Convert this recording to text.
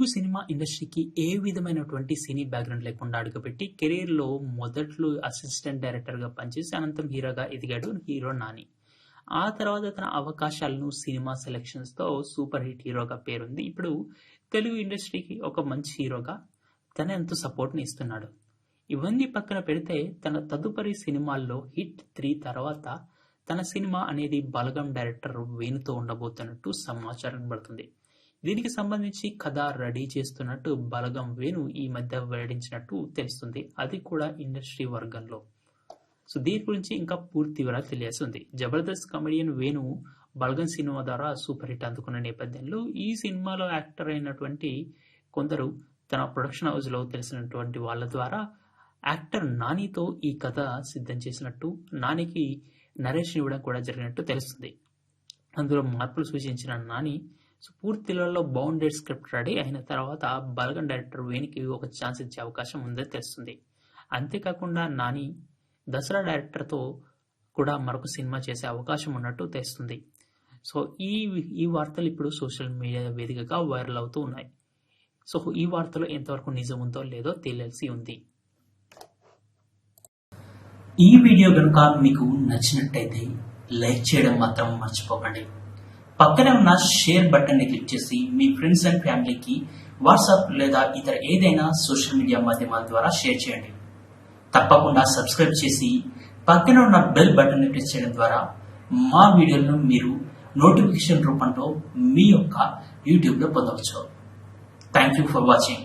Telugu cinema ఇండస్ట్రీకి ఏ విధమైనటువంటి cine background లేకుండా అడుగుపెట్టి కెరీర్‌లో మొదట్లో అసిస్టెంట్ డైరెక్టర్‌గా పనిచేసి అనంతరం హీరోగా ఎదిగాడు హీరో నాని. ఆ తర్వాత తన అవకాశాలను సినిమా సెలక్షన్స్‌తో సూపర్ హిట్ హీరోగా పేరుంది ఇప్పుడు తెలుగు ఇండస్ట్రీకి ఒక మంచి హీరోగా తన ఎంతో సపోర్ట్‌ని ఇస్తున్నాడు. ఇవన్నీ పక్కన పెడితే తన తదుపరి సినిమాల్లో 'హిట్ త్రీ తర్వాత తన సినిమా అనేది 'బలగం' డైరెక్టర్ వేణుతో ఉండబోతున్నట్టు సమాచారం పడుతుంది దీనికి సంబంధించి కథ రెడీ చేస్తున్నట్టు బలగం వేణు ఈ మధ్య వెల్లడించినట్టు తెలుస్తుంది. అది కూడా ఇండస్ట్రీ వర్గంలో. సో దీని గురించి ఇంకా పూర్తి వివరాలు జబర్దస్త్ కమెడియన్ వేణు 'బలగం' సినిమా ద్వారా సూపర్ హిట్ అందుకున్న నేపథ్యంలో ఈ సినిమాలో యాక్టర్ అయినటువంటి కొందరు తన ప్రొడక్షన్ హౌస్‌లో తెలిసినటువంటి వాళ్ళ ద్వారా యాక్టర్ నానితో ఈ కథ సిద్ధం చేసినట్టు, నానికి నరేషన్ ఇవ్వడం కూడా జరిగినట్టు తెలుస్తుంది. అందులో మార్పులు సూచించిన నాని సో పూర్తిలలో బౌండెడ్ స్క్రిప్ట్ రెడీ అయిన తర్వాత బల్గన్ డైరెక్టర్ వేణికి ఒక ఛాన్స్ ఇచ్చే అవకాశం ఉందని తెలుస్తుంది. అంతేకాకుండా నాని 'దసరా' డైరెక్టర్‌తో కూడా మరొక సినిమా చేసే అవకాశం ఉన్నట్టు తెలుస్తుంది. సో ఈ ఈ వార్తలు ఇప్పుడు సోషల్ మీడియా వేదికగా వైరల్ అవుతూ ఉన్నాయి. సో ఈ వార్తలో ఎంతవరకు నిజం ఉందో లేదో తెలియాల్సి ఉంది. ఈ వీడియో కనుక మీకు నచ్చినట్టయితే లైక్ చేయడం మాత్రం మర్చిపోకండి. పక్కనే ఉన్న షేర్ బటన్ని క్లిక్ చేసి మీ ఫ్రెండ్స్ అండ్ ఫ్యామిలీకి వాట్సాప్ లేదా ఇతర ఏదైనా సోషల్ మీడియా మాధ్యమాల ద్వారా షేర్ చేయండి. తప్పకుండా సబ్స్క్రైబ్ చేసి పక్కన ఉన్న బెల్ బటన్ని ప్రెస్ చేయడం ద్వారా మా వీడియోలను మీరు నోటిఫికేషన్ రూపంలో మీ యొక్క యూట్యూబ్‌లో పొందవచ్చు. Thank you for watching.